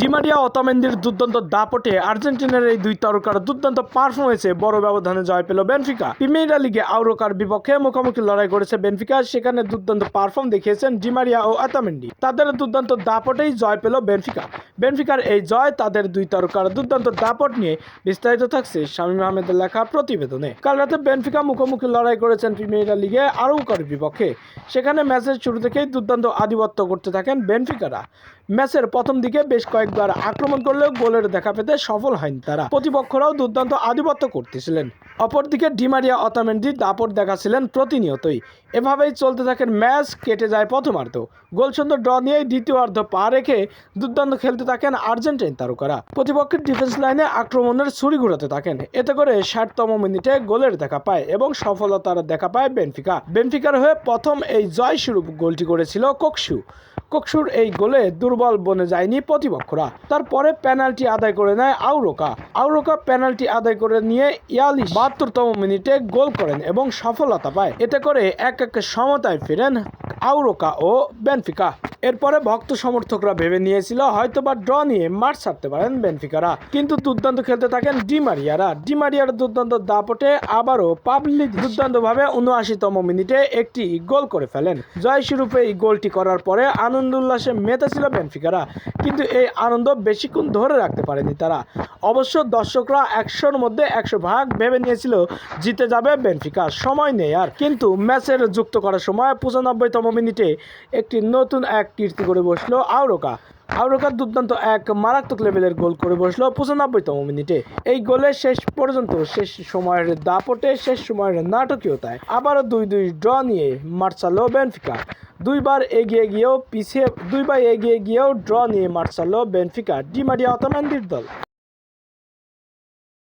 Di Maria অতামেন্দির দুর্দান্ত দাপটে আর্জেন্টিনার এই দুই তারকার দুর্দান্ত পারফরমেন্সে বড় ব্যবধানে জয় পেল বেনফিকা। প্রিমিয়ার লিগে আউরোকার বিপক্ষে মুখোমুখি লড়াই করেছে বেনফিকা, সেখানে দুর্দান্ত পারফর্ম দেখিয়েছেন ডিমারিয়া ও আতামেন্ডি তাদের দুর্দান্ত দাপটেই জয় পেল বেনফিকা। বেনফিকার এই জয় তাদের দুই তারকার দুর্দান্ত দাপট নিয়ে বিস্তারিত থাকছে শামীম আহমেদের লেখা প্রতিবেদনে। কাল রাতে বেনফিকা মুখোমুখি লড়াই করেছেন প্রিমিয়ার লিগে আরৌকার বিপক্ষে। সেখানে ম্যাচের শুরু থেকেই দুর্দান্ত আধিপত্য করতে থাকেন বেনফিকারা। ম্যাচের প্রথম দিকে বেশ কয়েকবার আক্রমণ করলেও গোলের দেখা পেতে সফল হয়নি তারা। প্রতিপক্ষরাও দুর্দান্ত আধিপত্য করতেছিলেন। অপরদিকে ডিমারিয়া অতামেন্ডি দাপট দেখাচ্ছিলেন প্রতিনিয়তই। এভাবেই চলতে থাকেন ম্যাচ, কেটে যায় প্রথমার্ধ। গোলসুন্দর ড্র নিয়েই দ্বিতীয়ার্ধ পা রেখে দুর্দান্ত খেলতে থাকেন আর্জেন্টাইন তারকারা। প্রতিপক্ষের ডিফেন্স লাইনে আক্রমণের ছুরি ঘুরাতে থাকেন। এতে করে ষাটতম মিনিটে গোলের দেখা পায় এবং সফলতার দেখা পায় বেনফিকা। বেনফিকার হয়ে প্রথম এই জয় শুরু গোলটি করেছিল কোকসু। কোকসুর এই গোলে দুর্বল বনে যায়নি প্রতিপক্ষরা। তারপরে পেনাল্টি আদায় করে নেয় আউরোকা। আউরোকা পেনাল্টি আদায় করে নিয়ে ইয়ালি বাহাত্তরতম মিনিটে গোল করেন এবং সফলতা পায়। এতে করে এক এক সমতায় ফিরেন আউরোকা ও বেনফিকা। এরপরে ভক্ত সমর্থকরা ভেবে নিয়েছিল হয়তোবা ড্র নিয়ে মাঠ ছাড়তে পারেন বেনফিকারা। কিন্তু দুর্দান্ত খেলতে থাকেন ডিমারিয়ারা ডিমারিয়ার দুর্দান্ত দাপটে আবারও পাবলিক দুর্দান্তভাবে উনআশিতম মিনিটে একটি গোল করে ফেলেন। জয় স্বরূপে এই গোলটি করার পরে আনন্দ উল্লাসে মেতে ছিল বেনফিকারা। কিন্তু এই আনন্দ বেশিক্ষণ ধরে রাখতে পারেনি তারা। অবশ্য দর্শকরা একশোর মধ্যে একশো ভাগ ভেবে নিয়েছিল জিতে যাবে বেনফিকা। সময় নেই আর। কিন্তু ম্যাচের যুক্ত করার সময় পঁচানব্বইতম মিনিটে একটি নতুন এক কীর্তি করে বসল আউরোকা আউরোকার দুর্দান্ত এক মারাত্মক লেভেলের গোল করে বসল পঁচানব্বইতম মিনিটে। এই গোলে শেষ পর্যন্ত শেষ সময়ের দাপটে, শেষ সময়ের নাটকীয়তায় আবারও দুই দুই ড্র নিয়ে চাললো বেনফিকা। দুইবার এগিয়ে গিয়েও পিছিয়ে, দুইবার এগিয়ে গিয়েও ড্র নিয়ে চাললো বেনফিকা, ডিমারিয়া অতমান্দির দল।